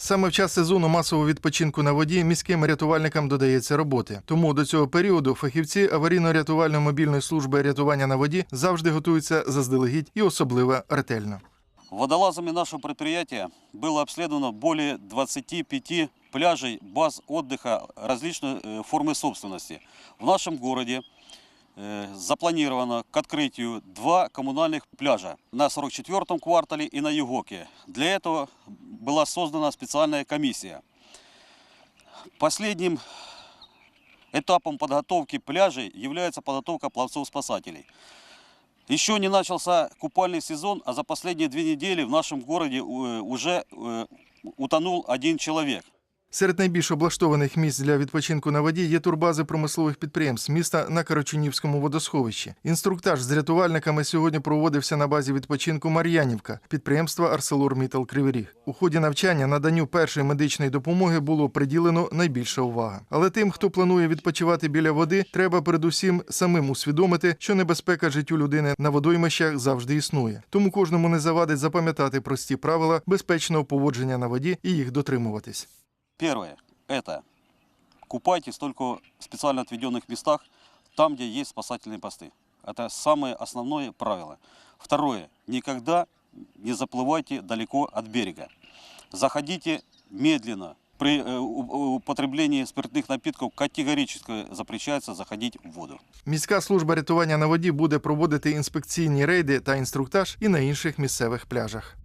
Саме в час сезону масового відпочинку на воді міським рятувальникам додається роботи. Тому до цього періоду фахівці аварійно-рятувальної мобільної служби рятування на воді завжди готуються заздалегідь і особливо ретельно. Водолазами нашего предприятия было обследовано более 25 пляжей, баз отдыха различной э, формы собственности. В нашем городе э, запланировано к открытию два коммунальных пляжа на 44-м квартале и на Югоке. Для этого была создана специальная комиссия. Последним этапом подготовки пляжей является подготовка пловцов-спасателей. Еще не начался купальный сезон, а за последние две недели в нашем городе э, уже э, утонул один человек. Серед найбільш облаштованих місць для відпочинку на воді є турбази промислових підприємств міста на Карачунівському водосховищі. Інструктаж з рятувальниками сьогодні проводився на базі відпочинку Мар'янівка підприємства Арселор Кривий Ріг. У ході навчання наданню першої медичної допомоги було приділено найбільша увага. Але тим, хто планує відпочивати біля води, треба передусім самим усвідомити, що небезпека життю людини на водоймищах завжди існує. Тому кожному не завадить запам'ятати прості правила безпечного поводження на воді і їх дотримуватись. Первое – это купайтесь только в специально отведенных местах, там, где есть спасательные посты. Это самое основное правило. Второе – никогда не заплывайте далеко от берега. Заходите медленно. При э, у- употреблении спиртных напитков категорически запрещается заходить в воду. Міська служба рятування на воді буде проводити інспекційні рейди та інструктаж і на інших місцевих пляжах.